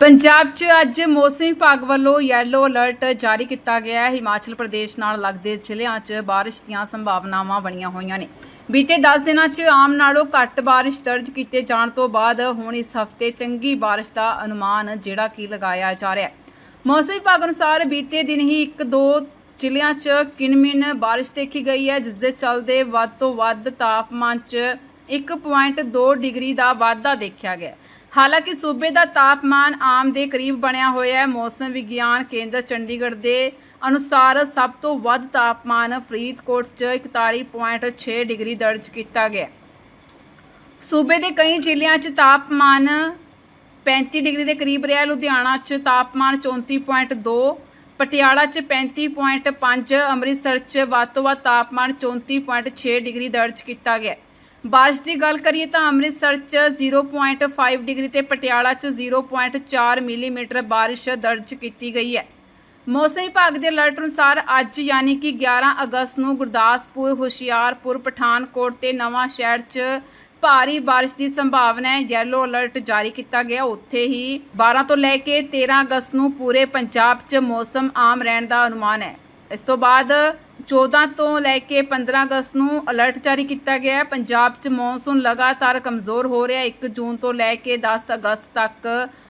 ਪੰਜਾਬ 'ਚ ਅੱਜ ਮੌਸਮ ਵਿਭਾਗ ਵੱਲੋਂ ਯੈਲੋ ਅਲਰਟ ਜਾਰੀ ਕੀਤਾ ਗਿਆ ਹੈ। ਹਿਮਾਚਲ ਪ੍ਰਦੇਸ਼ ਨਾਲ ਲੱਗਦੇ ਜ਼ਿਲ੍ਹਿਆਂ 'ਚ ਬਾਰਿਸ਼ ਦੀਆਂ ਸੰਭਾਵਨਾਵਾਂ ਬਣੀਆਂ ਹੋਈਆਂ ਨੇ। ਬੀਤੇ 10 ਦਿਨਾਂ 'ਚ ਆਮ ਨਾਲੋਂ ਘੱਟ ਬਾਰਿਸ਼ ਦਰਜ ਕੀਤੇ ਜਾਣ ਤੋਂ ਬਾਅਦ ਹੁਣ ਇਸ ਹਫ਼ਤੇ ਚੰਗੀ ਬਾਰਿਸ਼ ਦਾ ਅਨੁਮਾਨ ਜਿਹੜਾ ਕਿ ਲਗਾਇਆ ਜਾ ਰਿਹਾ ਹੈ। ਮੌਸਮ ਵਿਭਾਗ ਅਨੁਸਾਰ ਬੀਤੇ ਦਿਨ ਹੀ ਇੱਕ ਦੋ ਜ਼ਿਲ੍ਹਿਆਂ 'ਚ ਕਿਨਮਿਨ ਬਾਰਿਸ਼ ਦੇਖੀ ਗਈ ਹੈ, ਜਿਸ ਦੇ ਚੱਲਦੇ ਵੱਧ ਤੋਂ ਵੱਧ ਤਾਪਮਾਨ 'ਚ 1.2 ਡਿਗਰੀ ਦਾ ਵਾਧਾ ਦੇਖਿਆ ਗਿਆ। ਹਾਲਾਂਕਿ ਸੂਬੇ ਦਾ ਤਾਪਮਾਨ ਆਮ ਦੇ ਕਰੀਬ ਬਣਿਆ ਹੋਇਆ ਹੈ। ਮੌਸਮ ਵਿਗਿਆਨ ਕੇਂਦਰ ਚੰਡੀਗੜ੍ਹ ਦੇ ਅਨੁਸਾਰ ਸਭ ਤੋਂ ਵੱਧ ਤਾਪਮਾਨ ਫਰੀਦਕੋਟ 'ਚ 41.6 ਡਿਗਰੀ ਦਰਜ ਕੀਤਾ ਗਿਆ। ਸੂਬੇ ਦੇ ਕਈ ਜ਼ਿਲ੍ਹਿਆਂ 'ਚ ਤਾਪਮਾਨ 35 ਡਿਗਰੀ ਦੇ ਕਰੀਬ ਰਿਹਾ ਲੁਧਿਆਣਾ 'ਚ ਤਾਪਮਾਨ 34.2 ਪਟਿਆਲਾ 'ਚ 35.5 ਅੰਮ੍ਰਿਤਸਰ 'ਚ ਵੱਧ ਤੋਂ ਵੱਧ ਤਾਪਮਾਨ 34.6 ਡਿਗਰੀ ਦਰਜ ਕੀਤਾ ਗਿਆ। ਬਾਰਿਸ਼ ਦੀ ਗੱਲ ਕਰੀਏ ਤਾਂ ਅੰਮ੍ਰਿਤਸਰ 'ਚ 0.5 ਡਿਗਰੀ ਤੇ ਪਟਿਆਲਾ 'ਚ 0.4 ਮਿਲੀਮੀਟਰ ਬਾਰਿਸ਼ ਦਰਜ ਕੀਤੀ ਗਈ ਹੈ। ਮੌਸਮ ਵਿਭਾਗ ਦੇ ਅਲਰਟ ਅਨੁਸਾਰ ਅੱਜ ਯਾਨੀ ਕਿ 11 ਅਗਸਤ ਨੂੰ ਗੁਰਦਾਸਪੁਰ, ਹੁਸ਼ਿਆਰਪੁਰ, ਪਠਾਨਕੋਟ ਤੇ ਨਵਾਂ ਸ਼ਹਿਰ 'ਚ ਭਾਰੀ ਬਾਰਿਸ਼ ਦੀ ਸੰਭਾਵਨਾ ਹੈ। ਯੈਲੋ ਅਲਰਟ ਜਾਰੀ ਕੀਤਾ ਗਿਆ। ਉੱਥੇ ਹੀ 12 ਤੋਂ ਲੈ ਕੇ 13 ਅਗਸਤ ਨੂੰ ਪੂਰੇ ਪੰਜਾਬ 'ਚ ਮੌਸਮ ਆਮ ਰਹਿਣ ਦਾ ਅਨੁਮਾਨ ਹੈ। ਇਸ ਤੋਂ ਬਾਅਦ 14 ਤੋਂ ਲੈ ਕੇ 15 ਅਗਸਤ ਨੂੰ ਅਲਰਟ ਜਾਰੀ ਕੀਤਾ ਗਿਆ ਹੈ। ਪੰਜਾਬ 'ਚ ਮੌਨਸੂਨ ਲਗਾਤਾਰ ਕਮਜ਼ੋਰ ਹੋ ਰਿਹਾ ਹੈ। 1 ਜੂਨ ਤੋਂ ਲੈ ਕੇ 10 ਅਗਸਤ ਤੱਕ